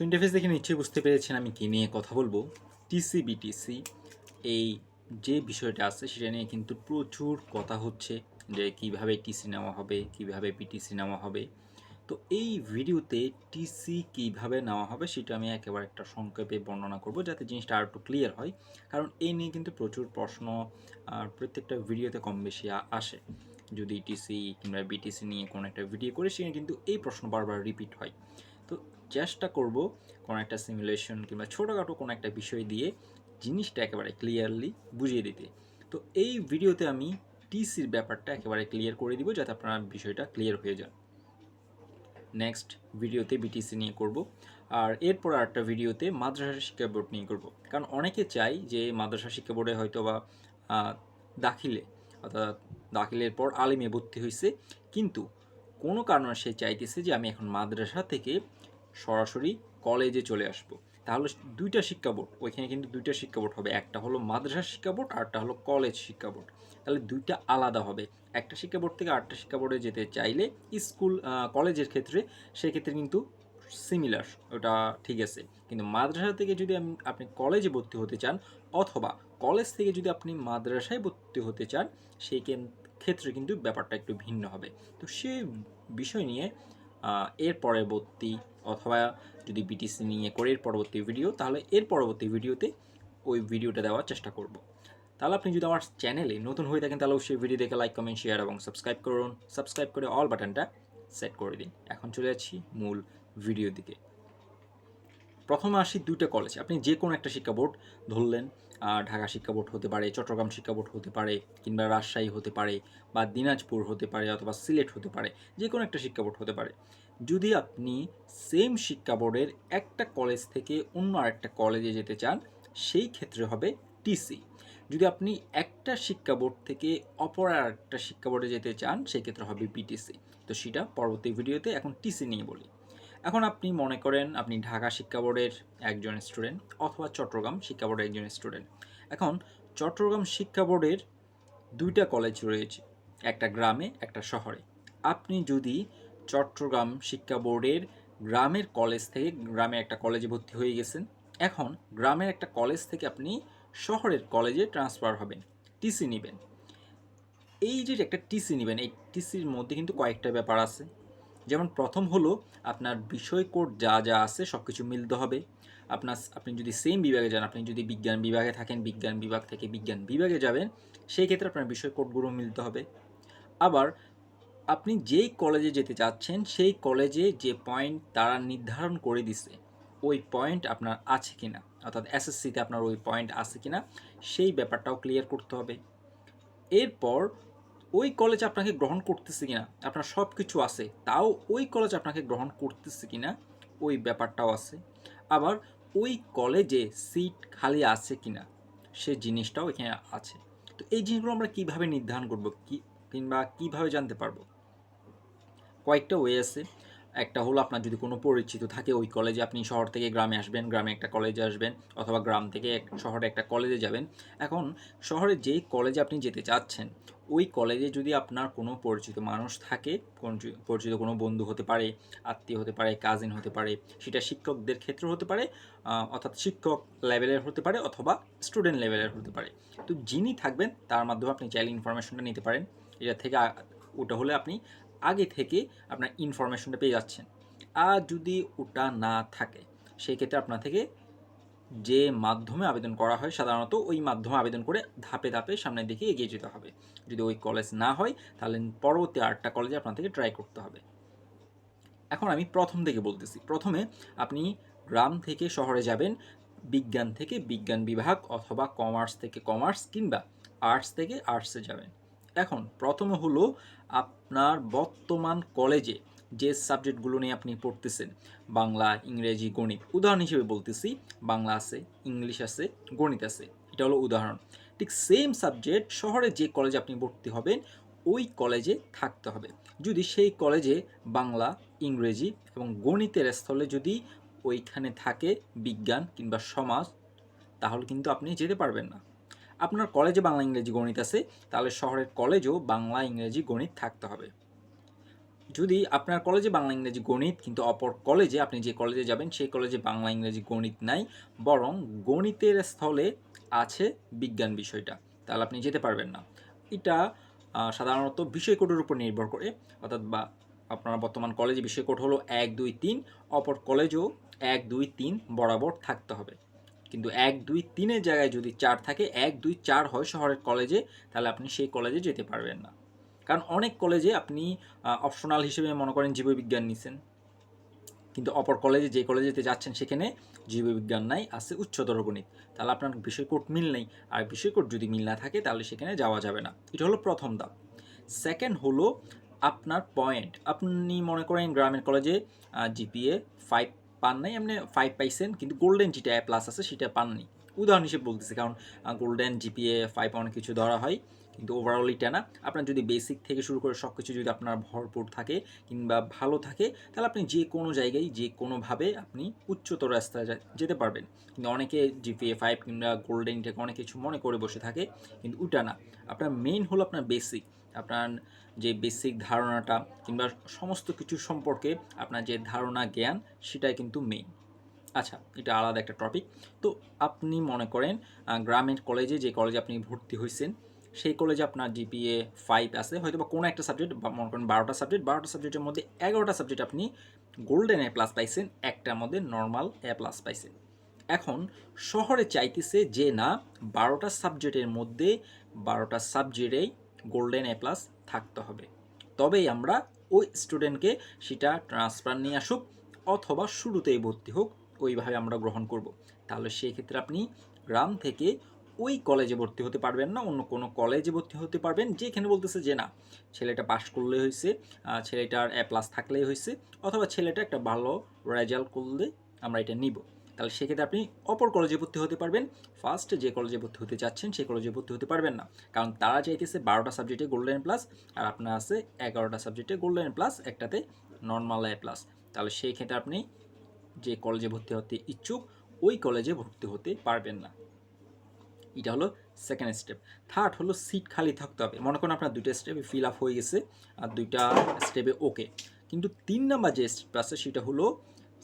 তো ইন্টারফেস দেখে নিশ্চয়ই বুঝতে পেরেছেন আমি কী নিয়ে কথা বলব। টিসি বিটিসি এই যে বিষয়টা আছে সেটা নিয়ে কিন্তু প্রচুর কথা হচ্ছে যে কীভাবে টিসি নেওয়া হবে, কীভাবে বিটিসি নেওয়া হবে। তো এই ভিডিওতে টিসি কীভাবে নেওয়া হবে সেটা আমি একেবারে একটা সংক্ষেপে বর্ণনা করব যাতে জিনিসটা আর একটু ক্লিয়ার হয়, কারণ এই নিয়ে কিন্তু প্রচুর প্রশ্ন প্রত্যেকটা ভিডিওতে কম বেশি আসে। যদি টিসি কিংবা বিটিসি নিয়ে কোনো একটা ভিডিও করে সেখানে কিন্তু এই প্রশ্ন বারবার রিপিট হয়। চেষ্টা করব কোনো একটা সিমুলেশন কিংবা ছোটোখাটো কোনো একটা বিষয় দিয়ে জিনিসটা একেবারে ক্লিয়ারলি বুঝিয়ে দিতে। তো এই ভিডিওতে আমি টিসির ব্যাপারটা একেবারে ক্লিয়ার করে দিব যাতে আপনার বিষয়টা ক্লিয়ার হয়ে যায় নেক্সট ভিডিওতে বিটিসি নিয়ে করব। আর এরপর আরেকটা ভিডিওতে মাদ্রাসা শিক্ষা বোর্ড নিয়ে করব। কারণ অনেকে চাই যে মাদ্রাসা শিক্ষা বোর্ডে হয়তো বা দাখিলে, অর্থাৎ দাখিলের পর আলিমে ভর্তি হয়েছে কিন্তু কোনো কারণে সে চাইতেছে যে আমি এখন মাদ্রাসা থেকে সরাসরি কলেজে চলে আসব। তাহলে দুইটা শিক্ষা বোর্ড, ওইখানে কিন্তু দুইটা শিক্ষা বোর্ড হবে। একটা হলো মাদ্রাসা শিক্ষা বোর্ড আর একটা হলো কলেজ শিক্ষা বোর্ড। তাহলে দুইটা আলাদা হবে। একটা শিক্ষা বোর্ড থেকে আরেকটা শিক্ষা বোর্ডে যেতে চাইলে স্কুল কলেজের ক্ষেত্রে সেক্ষেত্রে কিন্তু সিমিলার ওটা ঠিক আছে। কিন্তু মাদ্রাসা থেকে যদি আপনি কলেজে ভর্তি হতে চান অথবা কলেজ থেকে যদি আপনি মাদ্রাসায় ভর্তি হতে চান, সেই ক্ষেত্রে কিন্তু ব্যাপারটা একটু ভিন্ন হবে। তো সেই বিষয় নিয়ে এর পরবর্তী অথবা যদি বিটিসি নিয়ে করে এর পরবর্তী ভিডিও তাহলে এর পরবর্তী ভিডিওতে ওই ভিডিওটা দেওয়ার চেষ্টা করব। তাহলে আপনি যদি আমার চ্যানেলে নতুন হয়ে থাকেন, তাহলে অবশ্যই ভিডিও দেখে লাইক কমেন্ট শেয়ার এবং সাবস্ক্রাইব করুন। সাবস্ক্রাইব করে অল বাটনটা সেট করে দিন। এখন চলে যাচ্ছি মূল ভিডিও দিকে। প্রথমে আসি দুইটা কলেজ আপনি যে কোনো একটা শিক্ষা বোর্ড ধরলেন ঢাকা শিক্ষা বোর্ড হতে পারে, চট্টগ্রাম শিক্ষা বোর্ড হতে পারে, কিংবা রাজশাহী হতে পারে, বা দিনাজপুর হতে পারে, অথবা সিলেট হতে পারে যে কোনো একটা শিক্ষা বোর্ড হতে পারে। যদি আপনি সেম শিক্ষা বোর্ডের একটা কলেজ থেকে অন্য আরেকটা কলেজে যেতে চান, সেই ক্ষেত্রে হবে টিসি যদি আপনি একটা শিক্ষা বোর্ড থেকে অপর একটা শিক্ষা বোর্ডে যেতে চান, সেই ক্ষেত্রে হবে বিটিসি তো সেটা পরবর্তী ভিডিওতে এখন টিসি নিয়ে বলি। এখন আপনি মনে করেন আপনি ঢাকা শিক্ষা বোর্ডের একজন স্টুডেন্ট অথবা চট্টগ্রাম শিক্ষা বোর্ডের একজন স্টুডেন্ট এখন চট্টগ্রাম শিক্ষা বোর্ডের দুইটা কলেজ রয়েছে, একটা গ্রামে, একটা শহরে। আপনি যদি চট্টগ্রাম শিক্ষা বোর্ডের গ্রামের কলেজ থেকে, গ্রামে একটা কলেজে ভর্তি হয়ে গেছেন, এখন গ্রামের একটা কলেজ থেকে আপনি শহরের কলেজে ট্রান্সফার হবেন টিসি নেবেন। এই যে একটা টিসি নেবেন, এই টিসির মধ্যে কিন্তু কয়েকটা ব্যাপার আছে। যেমন প্রথম হলো আপনার বিষয় কোড যা যা আছে সব কিছু মিলতে হবে। আপনার আপনি যদি সেম বিভাগে যান, আপনি যদি বিজ্ঞান বিভাগে থাকেন, বিজ্ঞান বিভাগ থেকে বিজ্ঞান বিভাগে যাবেন, সেই ক্ষেত্রে আপনার বিষয় কোডগুলো মিলতে হবে। আবার আপনি যেই কলেজে যেতে চাচ্ছেন, সেই কলেজে যে পয়েন্ট তারা নির্ধারণ করে দিছে, ওই পয়েন্ট আপনার আছে কি না অর্থাৎ এসএসসিতে আপনার ওই পয়েন্ট আছে কিনা, সেই ব্যাপারটাও ক্লিয়ার করতে হবে। এরপর ওই কলেজ আপনাকে গ্রহণ করতেছে কিনা, আপনার সব কিছু আছে, তাও ওই কলেজ আপনাকে গ্রহণ করতেছে কিনা, ওই ব্যাপারটাও আছে। আবার ওই কলেজে সিট খালি আছে কিনা, সে জিনিসটাও এখানে আছে। তো এই জিনিসগুলো আমরা কীভাবে নির্ধারণ করব, কি, কিংবা কীভাবে জানতে পারব? কয়েকটা ওয়ে আছে। একটা হলো আপনার যদি কোনো পরিচিত থাকে ওই কলেজে আপনি শহর থেকে গ্রামে আসবেন, গ্রামে একটা কলেজে আসবেন অথবা গ্রাম থেকে এক- শহরে একটা কলেজে যাবেন। এখন শহরে যেই কলেজে আপনি যেতে চাচ্ছেন, ওই কলেজে যদি আপনার কোনো পরিচিত মানুষ থাকে, কোন পরিচিত কোনো বন্ধু হতে পারে, আত্মীয় হতে পারে কাজিন হতে পারে, সেটা শিক্ষকদের ক্ষেত্রে হতে পারে অর্থাৎ শিক্ষক লেভেলের হতে পারে অথবা স্টুডেন্ট লেভেলের হতে পারে। তো যিনি থাকবেন তার মাধ্যমে আপনি চাইলে ইনফরমেশনটা নিতে পারেন। এটা থেকে ওটা হলে আপনি আগে থেকে আপনার ইনফরমেশনটা পেয়ে যাচ্ছেন। আর যদি ওটা না থাকে সেই ক্ষেত্রে আপনার থেকে যে মাধ্যমে আবেদন করা হয়, সাধারণত ওই মাধ্যমে আবেদন করে ধাপে ধাপে সামনের দিকে এগিয়ে যেতে হবে। যদি ওই কলেজ না হয়, তাহলে পরবর্তী আটটা কলেজে আপনার থেকে ট্রাই করতে হবে। এখন আমি প্রথম থেকে বলতেছি। প্রথমে আপনি গ্রাম থেকে শহরে যাবেন, বিজ্ঞান থেকে বিজ্ঞান বিভাগ অথবা কমার্স থেকে কমার্স কিংবা আর্টস থেকে আর্টসে যাবেন। এখন প্রথমে হলো আপনার বর্তমান কলেজে যে সাবজেক্টগুলো নিয়ে আপনি পড়তেছেন, বাংলা, ইংরেজি, গণিত। উদাহরণ হিসেবে বলতেছি, বাংলা আছে, ইংলিশ আছে, গণিত আছে। এটা হলো উদাহরণ। ঠিক সেম সাবজেক্ট শহরে যে কলেজে আপনি ভর্তি হবেন, ওই কলেজে থাকতে হবে। যদি সেই কলেজে বাংলা, ইংরেজি এবং গণিতের স্থলে যদি ওইখানে থাকে বিজ্ঞান কিংবা সমাজ, তাহলে কিন্তু আপনি যেতে পারবেন না। আপনার কলেজে বাংলা ইংরেজি গণিত আছে, তাহলে শহরের কলেজেও বাংলা ইংরেজি গণিত থাকতে হবে। যদি আপনার কলেজে বাংলা ইংরেজি গণিত, কিন্তু অপর কলেজে আপনি যে কলেজে যাবেন, সেই কলেজে বাংলা ইংরেজি গণিত নাই, বরং গণিতের স্থলে আছে বিজ্ঞান বিষয়টা, তাহলে আপনি যেতে পারবেন না। এটা সাধারণত বিষয় কোডের উপর নির্ভর করে, অর্থাৎ বা আপনার বর্তমান কলেজে বিষয় কোড হলো এক, দুই, তিন, অপর কলেজেও এক, দুই, তিন বরাবর থাকতে হবে। কিন্তু এক, দুই, তিনের জায়গায় যদি চার থাকে, এক, দুই, চার হয় শহরের কলেজে তাহলে আপনি সেই কলেজে যেতে পারবেন না। কারণ অনেক কলেজে আপনি অপশনাল হিসেবে মনে করেন জীববিজ্ঞান নিছেন। কিন্তু অপর কলেজে যে কলেজেতে যাচ্ছেন, সেখানে জীববিজ্ঞান নাই, আছে উচ্চতর গণিত। তাহলে আপনার বিষয় কোড মিল নেই। আর বিষয় কোড যদি মিল না থাকে, তাহলে সেখানে যাওয়া যাবে না। এটা হলো প্রথম ধাপ। সেকেন্ড হলো, আপনার পয়েন্ট আপনি মনে করেন গ্রামের কলেজে জিপিএ ফাইভ পান নাই এমনি ফাইভ পাইছেন কিন্তু গোল্ডেন যেটা প্লাস আছে সেটা পান পাননি। উদাহরণ হিসেবে বলতেছি, কারণ গোল্ডেন জিপিএ ফাইভ অনেক কিছু ধরা হয়, কিন্তু ওভারঅল এটা না। আপনার যদি বেসিক থেকে শুরু করে সব কিছু যদি আপনার ভরপুর থাকে কিংবা ভালো থাকে, তাহলে আপনি যে কোনো জায়গায়, যে কোনোভাবে আপনি উচ্চতর রাস্তায় যেতে পারবেন। কিন্তু অনেকে জিপিএ ফাইভ কিংবা গোল্ডেন থেকে অনেক কিছু মনে করে বসে থাকে, কিন্তু ওটা না। আপনার মেইন হলো আপনার বেসিক আপনার যে বেসিক ধারণাটা কিংবা সমস্ত কিছু সম্পর্কে আপনার যে ধারণা জ্ঞান, সেটাই কিন্তু মেইন আচ্ছা এটা আলাদা একটা টপিক তো আপনি মনে করেন গ্রামের কলেজে যে কলেজে আপনি ভর্তি হয়েছেন সেই কলেজে আপনার জিপিএ ফাইভ আছে হয়তো বা কোনো একটা সাবজেক্ট বা মনে করেন বারোটা সাবজেক্ট বারোটা সাবজেক্টের মধ্যে এগারোটা সাবজেক্ট আপনি গোল্ডেন এ প্লাস পাইছেন, একটার মধ্যে নর্মাল এ প্লাস পাইছেন। এখন শহরে চাইতেছে যে না, বারোটা সাবজেক্টের মধ্যে বারোটা সাবজেক্টেই গোল্ডেন এ প্লাস থাকতে হবে। তবেই আমরা ওই স্টুডেন্টকে সেটা ট্রান্সফার নিয়ে আসুক অথবা শুরুতেই ভর্তি হোক, ওইভাবে আমরা গ্রহণ করব। তাহলে সেই ক্ষেত্রে আপনি গ্রাম থেকে ওই কলেজে ভর্তি হতে পারবেন না, অন্য কোনো কলেজে ভর্তি হতে পারবেন, যেখানে বলতেছে যে না, ছেলেটা পাশ করলে হয়েছে ছেলেটার এ প্লাস থাকলেই হয়েছে, অথবা ছেলেটা একটা ভালো রেজাল্ট করলে আমরা এটা নিব। তাহলে সেক্ষেত্রে আপনি অপর কলেজে ভর্তি হতে পারবেন। ফার্স্ট যে কলেজে ভর্তি হতে চাচ্ছেন সেই কলেজে ভর্তি হতে পারবেন না। কারণ তারা চাইতেছে বারোটা সাবজেক্টে গোল্ডেন প্লাস আর আপনার আছে এগারোটা সাবজেক্টে গোল্ডেন প্লাস একটাতে নর্মাল এ প্লাস তাহলে সেই ক্ষেত্রে আপনি যে কলেজে ভর্তি হতে ইচ্ছুক, ওই কলেজে ভর্তি হতে পারবেন না। এটা হলো সেকেন্ড স্টেপ থার্ড হলো সিট খালি থাকতে হবে। মনে করেন আপনার দুইটা স্টেপে ফিল আপ হয়ে গেছে, আর দুইটা স্টেপে ওকে কিন্তু তিন নাম্বার যে স্টেপ আছে, সেটা হলো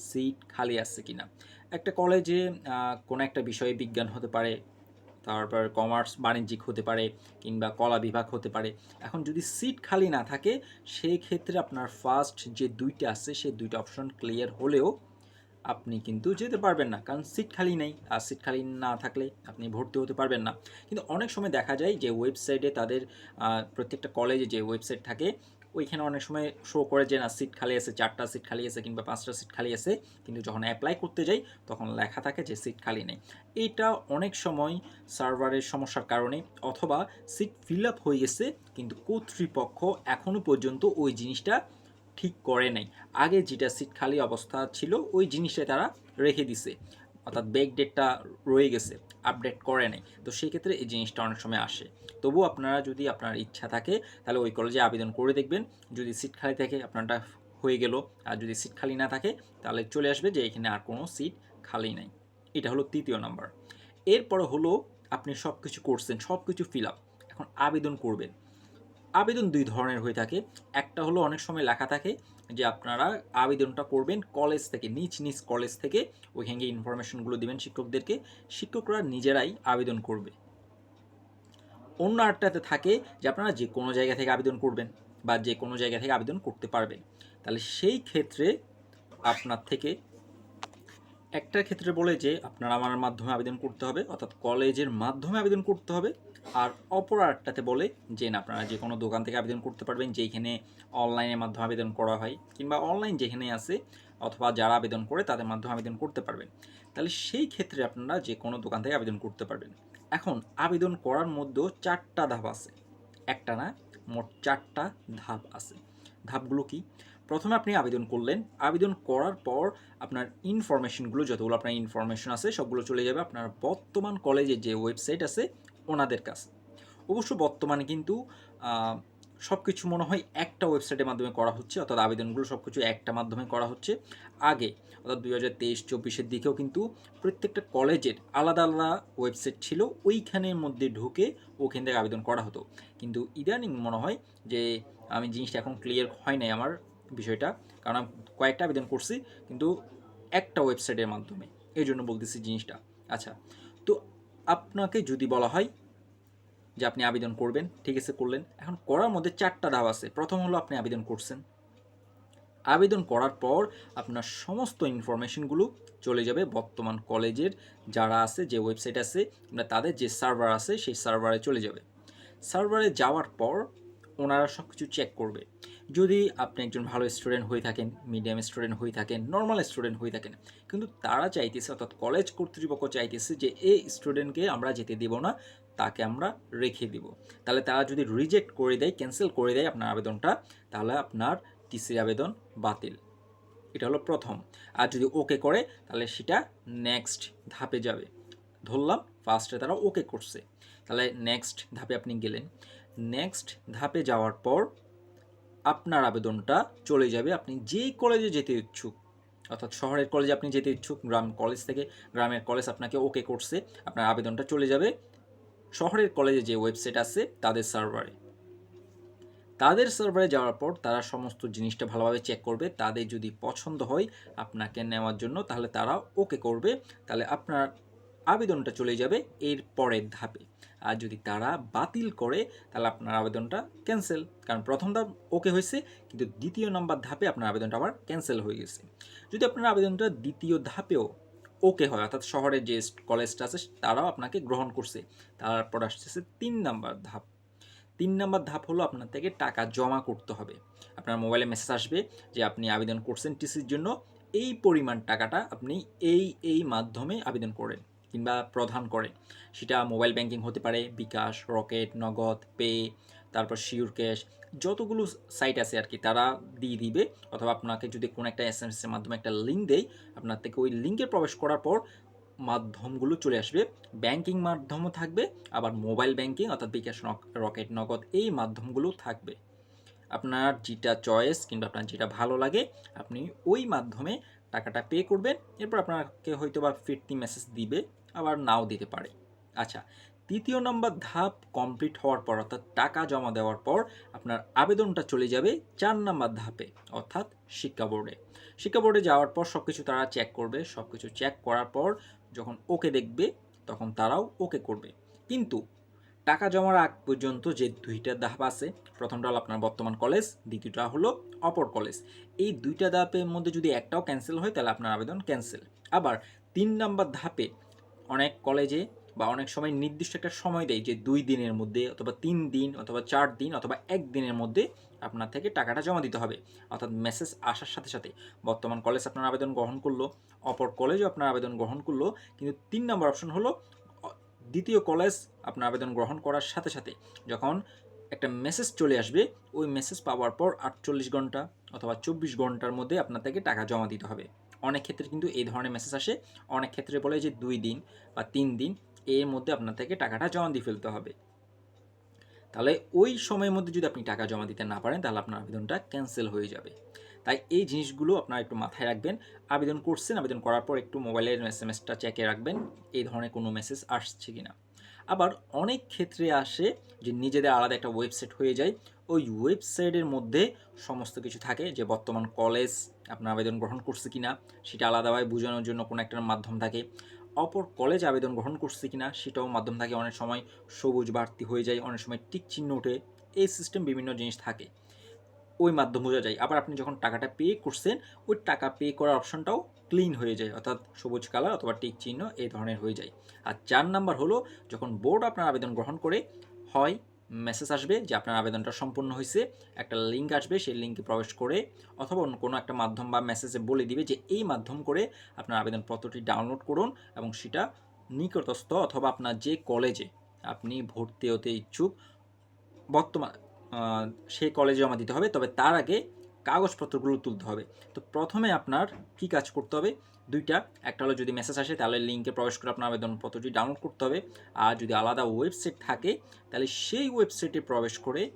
সিট খালি আছে কিনা। একটা কলেজে কোনো একটা বিষয়ে বিজ্ঞান হতে পারে, তারপর কমার্স বাণিজ্যিক হতে পারে, কিংবা কলা বিভাগ হতে পারে। এখন যদি সিট খালি না থাকে সেই ক্ষেত্রে আপনার ফার্স্ট যে দুইটা আছে, সেই দুইটা অপশন ক্লিয়ার হলেও আপনি কিন্তু যেতে পারবেন না। কারণ সিট খালি নেই, আর সিট খালি না থাকলে আপনি ভর্তি হতে পারবেন না। কিন্তু অনেক সময় দেখা যায় যে ওয়েবসাইটে তাদের প্রত্যেকটা কলেজে যে ওয়েবসাইট থাকে ওইখানে অনেক সময় শো করে যে, না সিট খালি আছে, চারটা সিট খালি আছে কিংবা পাঁচটা সিট খালি আছে। কিন্তু যখন অ্যাপ্লাই করতে যাই, তখন লেখা থাকে যে সিট খালি নেই। এটা অনেক সময় সার্ভারের সমস্যার কারণে অথবা সিট ফিল আপ হয়ে গেছে, কিন্তু কর্তৃপক্ষ এখনও পর্যন্ত ওই জিনিসটা ঠিক করে নাই। আগে যেটা সিট খালি অবস্থা ছিল, ওই জিনিসটা তারা রেখে দিছে। অর্থাৎ ব্যাক ডেটটা রয়ে গেছে আপডেট করে নাই তো সেই ক্ষেত্রে এই জিনিসটা অনেক সময় আসে। তবুও আপনারা যদি আপনার ইচ্ছা থাকে, তাহলে ওই কলেজে আবেদন করে দেখবেন। যদি সিট খালি থাকে, আপনারটা হয়ে গেল। আর যদি সিট খালি না থাকে, তাহলে চলে আসবে যে এখানে আর কোনো সিট খালি নাই। এটা হলো তৃতীয় নাম্বার এরপরে হলো আপনি সব কিছু করছেন সব কিছু ফিল আপ এখন আবেদন করবেন। আবেদন দুই ধরনের হয়ে থাকে। একটা হলো অনেক সময় লেখা থাকে যে আপনারা আবেদনটা করবেন কলেজ থেকে, নিজ নিজ কলেজ থেকে, ওইখানে গিয়ে ইনফরমেশনগুলো দেবেন শিক্ষকদেরকে। শিক্ষকরা নিজেরাই আবেদন করবে। অন্য আটটাতে থাকে যে আপনারা যে কোনো জায়গা থেকে আবেদন করবেন বা যে কোনো জায়গা থেকে আবেদন করতে পারবেন। তাহলে সেই ক্ষেত্রে আপনার থেকে একটার ক্ষেত্রে বলে যে আপনার আমার মাধ্যমে আবেদন করতে হবে, অর্থাৎ কলেজের মাধ্যমে আবেদন করতে হবে। আর অপর আরেকটাতে বলে যে না, আপনারা যে কোনো দোকান থেকে আবেদন করতে পারবেন যেখানে অনলাইনের মাধ্যমে আবেদন করা হয়, কিংবা অনলাইন যেখানে আছে, অথবা যারা আবেদন করে তাদের মাধ্যমে আবেদন করতে পারবেন। তাহলে সেই ক্ষেত্রে আপনারা যে কোনো দোকান থেকে আবেদন করতে পারবেন। এখন আবেদন করার মধ্যেও চারটা ধাপ আছে। একটা না, মোট চারটা ধাপ আছে। ধাপগুলো কি? প্রথমে আপনি আবেদন করলেন। আবেদন করার পর আপনার ইনফরমেশনগুলো, যতগুলো আপনার ইনফরমেশন আছে, সবগুলো চলে যাবে আপনার বর্তমান কলেজের যে ওয়েবসাইট আছে, ওনাদের কাছে। অবশ্য বর্তমানে কিন্তু সব কিছু মনে হয় একটা ওয়েবসাইটের মাধ্যমে করা হচ্ছে, অর্থাৎ আবেদনগুলো সব কিছু একটা মাধ্যমে করা হচ্ছে। আগে, অর্থাৎ দুই হাজার তেইশ, চব্বিশের দিকেও কিন্তু প্রত্যেকটা কলেজের আলাদা আলাদা ওয়েবসাইট ছিল, ওইখানের মধ্যে ঢুকে ওখান থেকে আবেদন করা হতো। কিন্তু ইদানিং মনে হয় যে, আমি জিনিসটা এখন ক্লিয়ার হয় নাই আমার। বিষয়টা, কারণ কয়েকটা আবেদন করছি, কিন্তু একটা ওয়েবসাইটের মাধ্যমে। এই জন্য বলতেছি জিনিসটা। আচ্ছা তো আপনাকে যদি বলা হয় যে আপনি আবেদন করবেন, ঠিক আছে, করলেন, এখন করার মধ্যে চারটা ধাপ আছে। প্রথম হলো আপনি আবেদন করছেন। আবেদন করার পর আপনার সমস্ত ইনফরমেশনগুলো চলে যাবে বর্তমান কলেজের যারা আছে, যে ওয়েবসাইট আছে কিংবা তাদের যে সার্ভার আছে, সেই সার্ভারে চলে যাবে। সার্ভারে যাওয়ার পর ওনারা সব কিছু চেক করবে। যদি আপনি একজন ভালো স্টুডেন্ট হয়ে থাকেন মিডিয়াম স্টুডেন্ট হয়ে থাকেন নর্মাল স্টুডেন্ট হয়ে থাকেন, কিন্তু তারা চাইতেছে, অর্থাৎ কলেজ কর্তৃপক্ষ চাইতেছে যে এই স্টুডেন্টকে আমরা যেতে দেব না, তাকে আমরা রেখে দিব। তাহলে তারা যদি রিজেক্ট করে দেয় ক্যান্সেল করে দেয় আপনার আবেদনটা, তাহলে আপনার টিসি আবেদন বাতিল। এটা হলো প্রথম। আর যদি ওকে করে, তাহলে সেটা নেক্সট ধাপে যাবে। ধরলাম ফার্স্টে তারা ওকে করছে। তাহলে নেক্সট ধাপে আপনি গেলেন। নেক্সট ধাপে যাওয়ার পর আপনার আবেদনটা চলে যাবে। আপনি যেই কলেজে যেতে ইচ্ছুক, অর্থাৎ শহরের কলেজে আপনি যেতে ইচ্ছুক, গ্রাম কলেজ থেকে গ্রামের কলেজ আপনাকে ওকে করছে, আপনার আবেদনটা চলে যাবে। শহরের কলেজে যে ওয়েবসাইট আছে, তাদের সার্ভারে তাদের সার্ভারে যাওয়ার পর তারা সমস্ত জিনিসটা ভালোভাবে চেক করবে। তাদের যদি পছন্দ হয় আপনাকে নেওয়ার জন্য, তাহলে তারা ওকে করবে। তাহলে আপনার আবেদনটা চলে যাবে এর পরের ধাপে। আর যদি তারা বাতিল করে, তাহলে আপনার আবেদনটা ক্যান্সেল কারণ প্রথম ধাপ ওকে হয়েছে, কিন্তু দ্বিতীয় নাম্বার ধাপে আপনার আবেদনটা আবার ক্যান্সেল হয়ে গেছে। যদি আপনার আবেদনটা দ্বিতীয় ধাপেও ওকে হয়, অর্থাৎ শহরের যে কলেজটা আছে, তারাও আপনাকে গ্রহণ করছে। তারপর আসতেছে তিন নাম্বার ধাপ। তিন নাম্বার ধাপ হলো আপনার থেকে টাকা জমা করতে হবে। আপনার মোবাইলে মেসেজ আসবে যে, আপনি আবেদন করছেন টিসির জন্য। এই পরিমাণ টাকাটা আপনি এই এই মাধ্যমে আবেদন করেন। কিংবা প্রদান করে। সেটা মোবাইল ব্যাংকিং হতে পারে, বিকাশ, রকেট, নগদ, পে, তারপর শিওর ক্যাশ, যতগুলো সাইট আছে আর কি তারা দিয়ে দিবে। অথবা আপনাকে যদি কোনো একটা এস এম এসের মাধ্যমে একটা লিঙ্ক দেয়, আপনার থেকে ওই লিঙ্কে প্রবেশ করার পর মাধ্যমগুলো চলে আসবে। ব্যাংকিং মাধ্যমও থাকবে, আবার মোবাইল ব্যাংকিং অর্থাৎ বিকাশ রকেট, নগদ এই মাধ্যমগুলো থাকবে। আপনার যেটা চয়েস কিংবা আপনার যেটা ভালো লাগে, আপনি ওই মাধ্যমে টাকাটা পে করবেন। এরপর আপনাকে হয়তো বা ফিরতি মেসেজ দিবে। আবার নাও দিতে পারে। আচ্ছা তৃতীয় নম্বর ধাপ কমপ্লিট হওয়ার পর অর্থাৎ টাকা জমা দেওয়ার পর আপনার আবেদনটা চলে যাবে চার নম্বর ধাপে, অর্থাৎ শিক্ষা বোর্ডে। শিক্ষা বোর্ডে যাওয়ার পর সব কিছু তারা চেক করবে। সব কিছু চেক করার পর যখন ওকে দেখবে, তখন তারাও ওকে করবে। কিন্তু টাকা জমার আগ পর্যন্ত যে দুইটা ধাপ আছে প্রথমটা হলো আপনার বর্তমান কলেজ দ্বিতীয়টা হলো অপর কলেজ এই দুইটা ধাপের মধ্যে যদি একটাও ক্যান্সেল হয়, তাহলে আপনার আবেদন ক্যান্সেল আবার তিন নাম্বার ধাপে অনেক কলেজে বা অনেক সময় নির্দিষ্ট একটা সময় দেয় যে দুই দিনের মধ্যে অথবা তিন দিন অথবা চার দিন অথবা এক দিনের মধ্যে আপনার থেকে টাকাটা জমা দিতে হবে। অর্থাৎ মেসেজ আসার সাথে সাথে বর্তমান কলেজ আপনার আবেদন গ্রহণ করল, অপর কলেজও আপনার আবেদন গ্রহণ করল, কিন্তু তিন নম্বর অপশন হলো দ্বিতীয় কলেজ আপনার আবেদন গ্রহণ করার সাথে সাথে যখন একটা মেসেজ চলে আসবে, ওই মেসেজ পাওয়ার পর আটচল্লিশ ঘণ্টা অথবা চব্বিশ ঘণ্টার মধ্যে আপনার থেকে টাকা জমা দিতে হবে। অনেক ক্ষেত্রে কিন্তু এই ধরনের মেসেজ আসে। অনেক ক্ষেত্রে বলে যে দুই দিন বা তিন দিন, এর মধ্যে আপনার থেকে টাকাটা জমা দিয়ে ফেলতে হবে। তাহলে ওই সময়ের মধ্যে যদি আপনি টাকা জমা দিতে না পারেন, তাহলে আপনার আবেদনটা ক্যান্সেল হয়ে যাবে। তাই এই জিনিসগুলো আপনারা একটু মাথায় রাখবেন। আবেদন করছেন, আবেদন করার পর একটু মোবাইলের এস এম এসটা চেকে রাখবেন, এই ধরনের কোনো মেসেজ আসছে কি না আবার অনেক ক্ষেত্রে আসে যে নিজেদের আলাদা একটা ওয়েবসাইট হয়ে যায় ওই ওয়েবসাইটের মধ্যে সমস্ত কিছু থাকে যে বর্তমান কলেজ আপনার আবেদন গ্রহণ করছে কিনা, সেটা আলাদাভাবে বোঝানোর জন্য কোনো একটা মাধ্যম থাকে। অপর কলেজ আবেদন গ্রহণ করছে কিনা, সেটাও মাধ্যম থাকে। অনেক সময় সবুজ বাড়তি হয়ে যায়, অনেক সময় টিক চিহ্ন ওঠে, এই সিস্টেম বিভিন্ন জিনিস থাকে। ওই মাধ্যম বোঝা যায়। আবার আপনি যখন টাকাটা পে করছেন, ওই টাকা পে করার অপশনটাও ক্লিন হয়ে যায়, অর্থাৎ সবুজ কালার অথবা টিক চিহ্ন এই ধরনের হয়ে যায়। আর চার নাম্বার হলো, যখন বোর্ড আপনার আবেদন গ্রহণ করে, হয় মেসেজ আসবে যে আপনার আবেদনটা সম্পূর্ণ হয়েছে, একটা লিঙ্ক আসবে, সেই লিঙ্কে প্রবেশ করে অথবা অন্য কোনো একটা মাধ্যম বা মেসেজে বলে দিবে যে এই মাধ্যম করে আপনার আবেদনপত্রটি ডাউনলোড করুন এবং সেটা নিকটস্থ অথবা আপনার যে কলেজে আপনি ভর্তি হতে ইচ্ছুক, বর্তমান সেই কলেজে জমা দিতে হবে। তবে তার আগে কাগজপত্রগুলো তুলতে হবে। তো প্রথমে আপনার কি কাজ করতে হবে? দুইটা। একটা হলো যদি মেসেজ আসে, তাহলে লিঙ্কে প্রবেশ করে আপনার আবেদনপত্রটি ডাউনলোড করতে হবে। আর যদি আলাদা ওয়েবসাইট থাকে, তাহলে সেই ওয়েবসাইটে প্রবেশ করে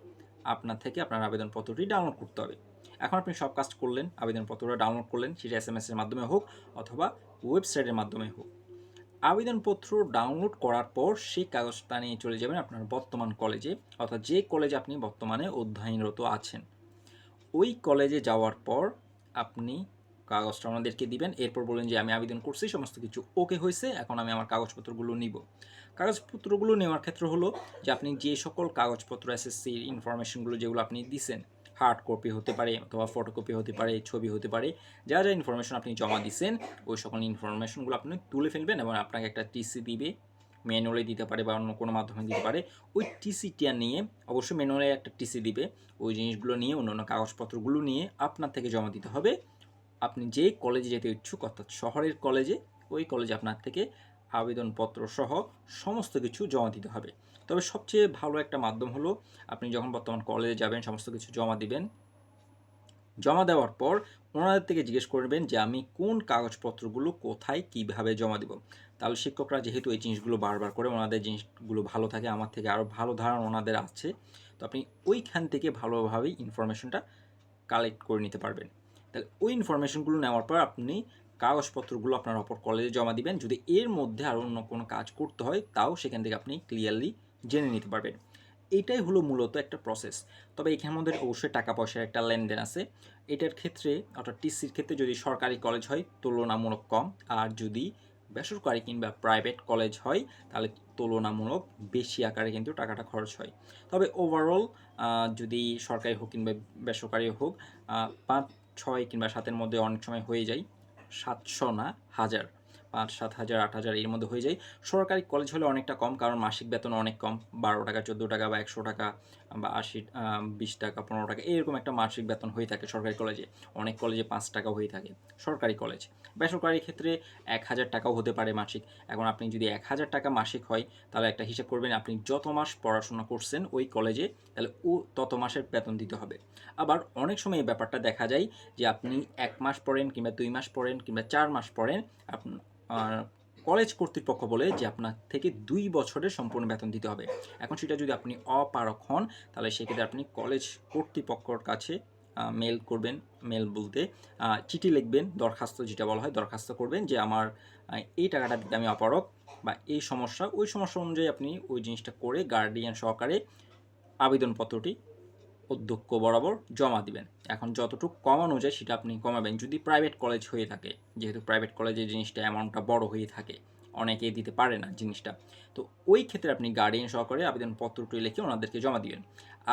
আপনার থেকে আপনার আবেদনপত্রটি ডাউনলোড করতে হবে। এখন আপনি সব কাজ করলেন, আবেদনপত্রটা ডাউনলোড করলেন, সেটা এস এম এসের মাধ্যমে হোক অথবা ওয়েবসাইটের মাধ্যমে হোক। আবেদনপত্র ডাউনলোড করার পর সেই কাগজটা নিয়ে চলে যাবেন আপনার বর্তমান কলেজে অর্থাৎ যে কলেজে আপনি বর্তমানে অধ্যয়নরত আছেন। ওই কলেজে যাওয়ার পর আপনি কাগজটা ওনাদেরকে দিবেন, এরপর বলেন যে আমি আবেদন করছি, সমস্ত কিছু ওকে হয়েছে, এখন আমি আমার কাগজপত্রগুলো নিব। কাগজপত্রগুলো নেওয়ার ক্ষেত্রে হলো যে আপনি যে সকল কাগজপত্র এসএসসির ইনফরমেশনগুলো যেগুলো আপনি দিছেন হার্ড কপি হতে পারে অথবা ফটোকপি হতে পারে, ছবি হতে পারে, যা যা ইনফরমেশন আপনি জমা দিচ্ছেন ওই সকল ইনফরমেশনগুলো আপনি তুলে ফেলবেন এবং আপনাকে একটা টিসি দিবে ম্যানুয়ালি দিতে পারে বা অন্য কোনো মাধ্যমে দিতে পারে, ওই টিসিটা নিয়ে অবশ্যই ম্যানুয়ালি একটা টিসি দিবে, ওই জিনিসগুলো নিয়ে অন্য অন্য কাগজপত্রগুলো নিয়ে আপনার থেকে জমা দিতে হবে আপনি যে কলেজে যেতে ইচ্ছুক, অর্থাৎ শহরের কলেজে ওই কলেজে আপনার থেকে আবেদনপত্র সহ সমস্ত কিছু জমা দিতে হবে। তবে সবচেয়ে ভালো একটা মাধ্যম হলো, আপনি যখন বর্তমান কলেজে যাবেন, সমস্ত কিছু জমা দিবেন। জমা দেওয়ার পর ওনাদের থেকে জিজ্ঞেস করবেন যে, আমি কোন কাগজপত্রগুলো কোথায় কীভাবে জমা দেব? তাহলে শিক্ষকরা যেহেতু এই জিনিসগুলো বারবার করে, ওনাদের জিনিসগুলো ভালো থাকে, আমার থেকে আরও ভালো ধারণা ওনাদের আছে, তো আপনি ওইখান থেকে ভালোভাবেই ইনফরমেশনটা কালেক্ট করে নিতে পারবেন। তাহলে ওই ইনফরমেশনগুলো নেওয়ার পর আপনি কাগজপত্রগুলো আপনার অপর কলেজে জমা দিবেন। যদি এর মধ্যে আরও অন্য কোনো কাজ করতে হয়, তাও সেখান থেকে আপনি ক্লিয়ারলি জেনে নিতে পারবেন। এটাই হলো মূলত একটা প্রসেস তবে এখানের মধ্যে অবশ্যই টাকা পয়সার একটা লেনদেন আছে। এটার ক্ষেত্রে, অর্থাৎ টিসির ক্ষেত্রে যদি সরকারি কলেজ হয়, তুলনামূলক কম। আর যদি বেসরকারি কিংবা প্রাইভেট কলেজ হয়, তাহলে তুলনামূলক বেশি আকারে কিন্তু টাকাটা খরচ হয়। তবে ওভারঅল যদি সরকারি হোক কিংবা বেসরকারি হোক পাঁচ ছয় কিংবা সাতের মধ্যে অনেক সময় হয়ে যায়। সাতশো না, হাজার। পাঁচ, সাত হাজার, আট হাজার এর মধ্যে হয়ে যায়। সরকারি কলেজ হলে অনেকটা কম, কারণ মাসিক বেতন অনেক কম। বারো টাকা, চোদ্দ টাকা বা একশো টাকা বা আশি বিশ টাকা, পনেরো টাকা, এরকম একটা মাসিক বেতন হয়ে থাকে সরকারি কলেজে। অনেক কলেজে পাঁচ টাকা হয়ে থাকে সরকারি কলেজ। বেসরকারি ক্ষেত্রে এক হাজার টাকাও হতে পারে মাসিক। এখন আপনি যদি এক হাজার টাকা মাসিক হয়, তাহলে একটা হিসাব করবেন আপনি যত মাস পড়াশোনা করছেন ওই কলেজে, তাহলে ও তত মাসের বেতন দিতে হবে। আবার অনেক সময় এই ব্যাপারটা দেখা যায় যে আপনি এক মাস পড়েন কিংবা দুই মাস পড়েন কিংবা চার মাস পড়েন, আপনি কলেজ কর্তৃপক্ষ বলে যে আপনার থেকে দুই বছরের সম্পূর্ণ বেতন দিতে হবে। এখন সেটা যদি আপনি অপারক হন, তাহলে সেক্ষেত্রে আপনি কলেজ কর্তৃপক্ষর কাছে মেল করবেন মেল বলতে চিঠি লিখবেন, দরখাস্ত যেটা বলা হয় দরখাস্ত করবেন যে আমার এই টাকাটা দিতে আমি অপারক বা এই সমস্যা, ওই সমস্যা অনুযায়ী আপনি ওই জিনিসটা করে গার্ডিয়ান সহকারে আবেদনপত্রটি অধ্যক্ষ বরাবর জমা দিবেন। এখন যতটুকু কমানো যায় সেটা আপনি কমাবেন। যদি প্রাইভেট কলেজ হয়ে থাকে, যেহেতু প্রাইভেট কলেজে জিনিসটা অ্যামাউন্টটা বড় হয়ে থাকে অনেকে দিতে পারে না জিনিসটা। তো ওই ক্ষেত্রে আপনি গার্ডিয়ান সহকারে আবেদনপত্রটি লিখে ওনাদেরকে জমা দিবেন।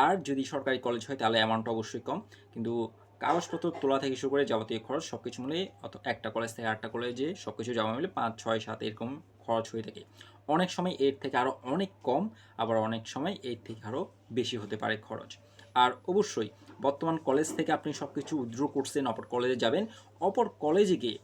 আর যদি সরকারি কলেজ হয়, তাহলে অ্যামাউন্টটা অবশ্যই কম। কিন্তু কাগজপত্র তোলা থেকে শুরু করে যাবতীয় খরচ সব কিছু মিলে একটা কলেজ থেকে আটটা কলেজে সব কিছু জমা মিলে পাঁচ, ছয়, সাত এরকম খরচ হয়ে থাকে। অনেক সময় এর থেকে আরও অনেক কম, আবার অনেক সময় এর থেকে আরও বেশি হতে পারে খরচ। আর অবশ্যই বর্তমান কলেজ থেকে আপনি সব কিছু উইথড্র করছেন, অপর কলেজে যাবেন, অপর কলেজে গিয়ে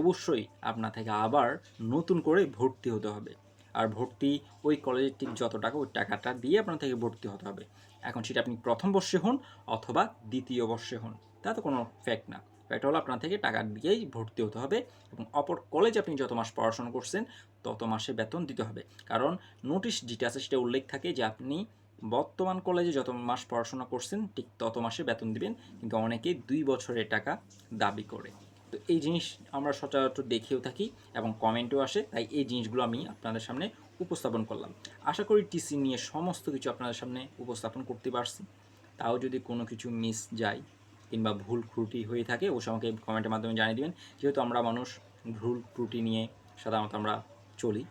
অবশ্যই আপনার থেকে আবার নতুন করে ভর্তি হতে হবে। আর ভর্তি ওই কলেজের ঠিক যত টাকা, ওই টাকাটা দিয়ে আপনার থেকে ভর্তি হতে হবে। এখন সেটা আপনি প্রথম বর্ষে হন অথবা দ্বিতীয় বর্ষে হন, তা তো কোনো ফ্যাক্ট না। ফ্যাক্ট হলো আপনার থেকে টাকা দিয়েই ভর্তি হতে হবে এবং অপর কলেজে আপনি যত মাস পড়াশোনা করছেন, তত মাসে বেতন দিতে হবে। কারণ নোটিশ যেটা আছে সেটা উল্লেখ থাকে যে আপনি বর্তমান কলেজে যত মাস পড়াশোনা করছেন, ঠিক তত মাসে বেতন দিবেন। কিন্তু অনেকে দুই বছরের টাকা দাবি করে। তো এই জিনিস আমরা সচরাচর দেখেও থাকি এবং কমেন্টও আসে। তাই এই জিনিসগুলো আমি আপনাদের সামনে উপস্থাপন করলাম। আশা করি টিসি নিয়ে সমস্ত কিছু আপনাদের সামনে উপস্থাপন করতে পারছি। তাও যদি কোনো কিছু মিস যায় কিংবা ভুল ত্রুটি হয়ে থাকে ও আমাকে কমেন্টের মাধ্যমে জানিয়ে দিবেন। যেহেতু আমরা মানুষ, ভুল ত্রুটি নিয়ে সাধারণত আমরা চলি।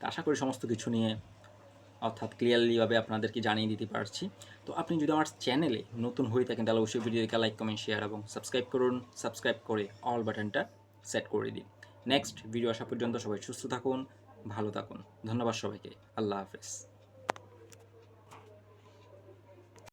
আশা করি সমস্ত কিছু নিয়ে অর্থাৎ ক্লিয়ারলিভাবে আপনাদেরকে জানিয়ে দিতে পারছি। তো আপনি যদি আমার চ্যানেলে নতুন হয়ে থাকেন, তাহলে অবশ্যই ভিডিওকে লাইক কমেন্ট শেয়ার এবং সাবস্ক্রাইব করুন। সাবস্ক্রাইব করে অল বাটনটা সেট করে দিন। নেক্সট ভিডিও আসা পর্যন্ত সবাই সুস্থ থাকুন, ভালো থাকুন। ধন্যবাদ সবাইকে। আল্লাহ হাফেজ।